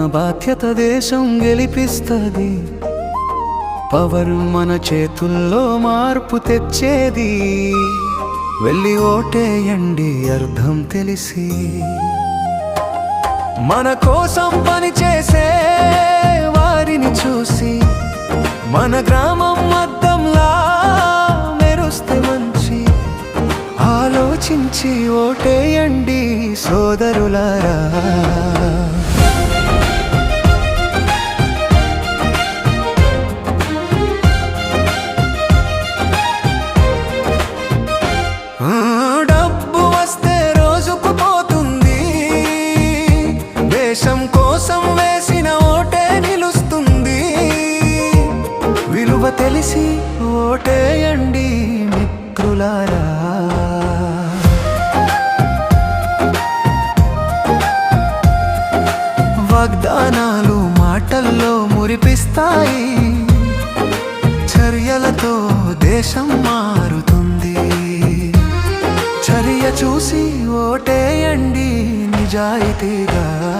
మన బాధ్యత దేశం గెలిపిస్తుంది. పవరు మన చేతుల్లో మార్పు తెచ్చేది. వెళ్ళి ఓటేయండి అర్థం తెలిసి. మన కోసం పనిచేసే వారిని చూసి మన గ్రామం అద్దంలా మెరుస్తే మంచి. ఆలోచించి ఓటేయండి సోదరులారా. కోసం వేసిన ఓటే నిలుస్తుంది. విలువ తెలిసి ఓటేయండి మిత్రులారా. వాగ్దానాలు మాటల్లో మురిపిస్తాయి. చర్యలతో దేశం మారుతుంది. చర్య చూసి ఓటేయండి నిజాయితీగా.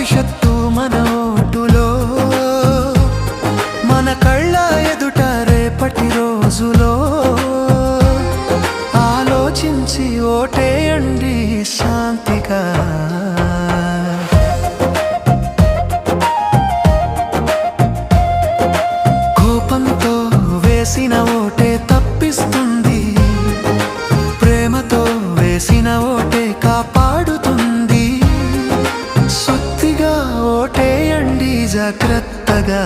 భవిష్యత్తు మన మన కళ్ళ ఎదుట రేపటి రోజులో. ఆలోచించి ఓటేయండి శాంతిగా. జాగ్రత్తగా.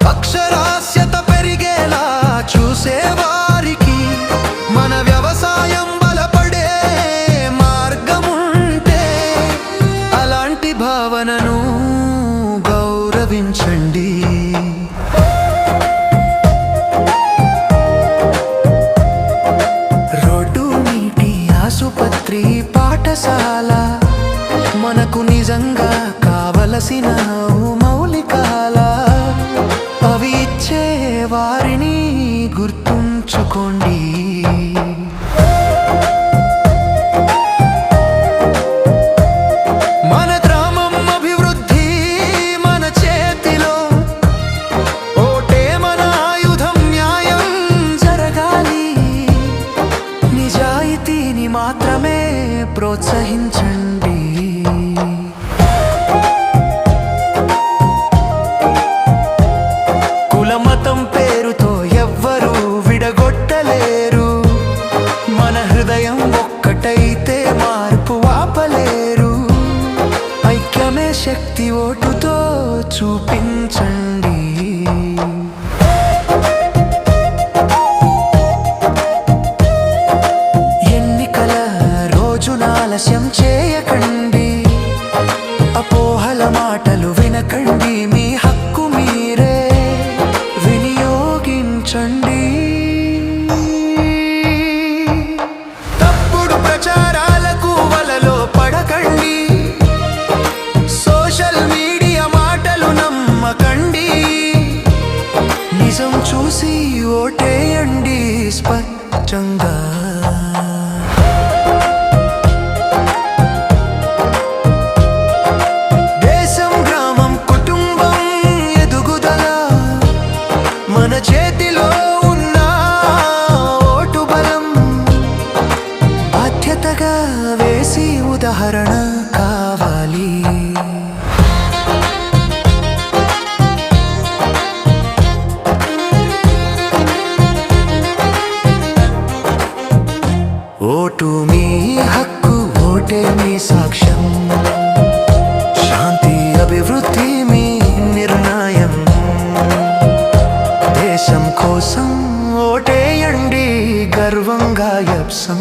అక్షరాస్యత పెరిగేలా చూసేవారికి మన వ్యవసాయం బలపడే మార్గముంటే అలాంటి భావనను గౌరవించ ఆసుపత్రి పాఠశాల మనకు నిజంగా కావలసిన మౌలికాల. అవి ఇచ్చే వారిని గుర్తుంచుకోండి. మాత్రమే ప్రోత్సహించండి. కులమతం పేరుతో ఎవ్వరూ విడగొట్టలేరు. మన హృదయం ఒక్కటైతే మార్పు ఆపలేరు. ఐక్యమే శక్తి ఓటుతో చూపించండి. 相知 చేతిలో ఉన్న ఓటు బలం బాధ్యతగా వేసి ఉదాహరణ కావాలి. ఓటు మీ హక్కు ఓటే మీ సాక్ష్యం. శాంతి అభివృద్ధి కోసం ఓటేయండి గర్వంగా యప్సం